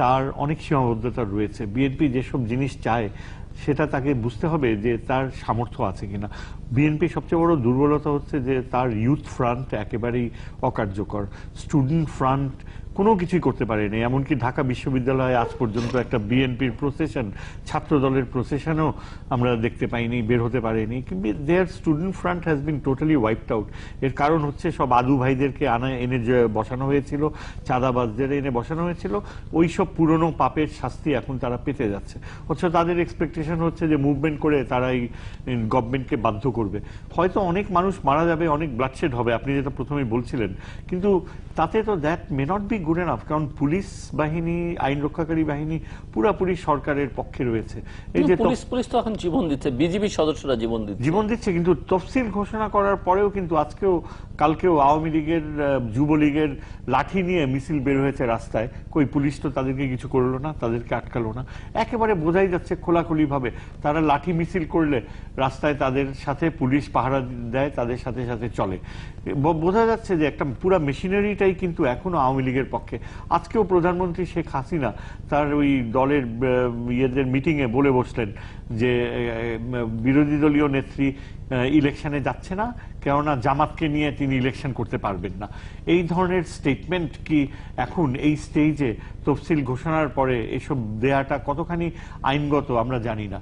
তার অনেক সীমাবদ্ধতা রয়েছে। বিএনপি যেসব জিনিস চায় সেটা তাকে বুঝতে হবে যে তার সামর্থ্য আছে কিনা। বিএনপি সবচেয়ে বড় দুর্বলতা হচ্ছে যে তার ইউথ ফ্রন্ট একেবারেই অকার্যকর। স্টুডেন্ট ফ্রন্ট কোনো কিছুই করতে পারেনি। এমনকি ঢাকা বিশ্ববিদ্যালয়ে আজ পর্যন্ত একটা বিএনপির প্রসেশন ছাত্র দলের প্রসেশনও আমরা দেখতে পাইনি, বের হতে পারেনি। কিন্তু there student front has been totally wiped out এর কারণ হচ্ছে সব আদু ভাইদেরকে আনা, এনে বসানো হয়েছিল, চাঁদাবাজদের এনে বসানো হয়েছিল, ওই সব পুরনো পাপের শাস্তি এখন তারা পেতে যাচ্ছে। অথচ তাদের এক্সপেকটেশন হচ্ছে যে মুভমেন্ট করে তারা এই গভর্নমেন্টকে বাধ্য করবে। হয়তো অনেক মানুষ মারা যাবে অনেক ব্লাডশেড হবে আপনি যেটা প্রথমেই বলছিলেন। কিন্তু তাতে তো that may not be good enough কারণ পুলিশ বাহিনী আইন রক্ষাকারী বাহিনী পুরাপুরি সরকারের পক্ষে রয়েছে। এই যে পুলিশ পুলিশ তো এখন জীবন দিচ্ছে বিজিবি সদস্যরা জীবন দিচ্ছে। জীবন দিচ্ছে কিন্তু তফসিল ঘোষণা করার পরেও কিন্তু আজকেও কালকেও আওয়ামী লীগের যুবলীগের লাঠি নিয়ে মিছিল বের হয়েছে রাস্তায়। কই পুলিশ তো তাদেরকে কিছু করল না, তাদেরকে আটকালো না। একেবারে বোঝাই যাচ্ছে খোলাখুলি ভাবে তারা লাঠি মিছিল করলে রাস্তায় তাদের সাথে পুলিশ পাহারা দেয়, তাদের সাথে সাথে চলে। বোঝা যাচ্ছে যে একটা পুরো মেশিনারিটাই কিন্তু এখনও আওয়ামী লীগের পক্ষে। আজকেও প্রধানমন্ত্রী শেখ হাসিনা তার ওই দলের ইয়েদের মিটিংয়ে বলে বসলেন যে বিরোধী দলীয় নেত্রী ইলেকশনে যাচ্ছে না, কেননা জামাতকে নিয়ে তিনি ইলেকশন করতে পারবেন না। এই ধরনের স্টেটমেন্ট কি এখন এই স্টেজে তফসিল ঘোষণার পরে এসব দেয়াটা কতখানি আইনগত আমরা জানি না।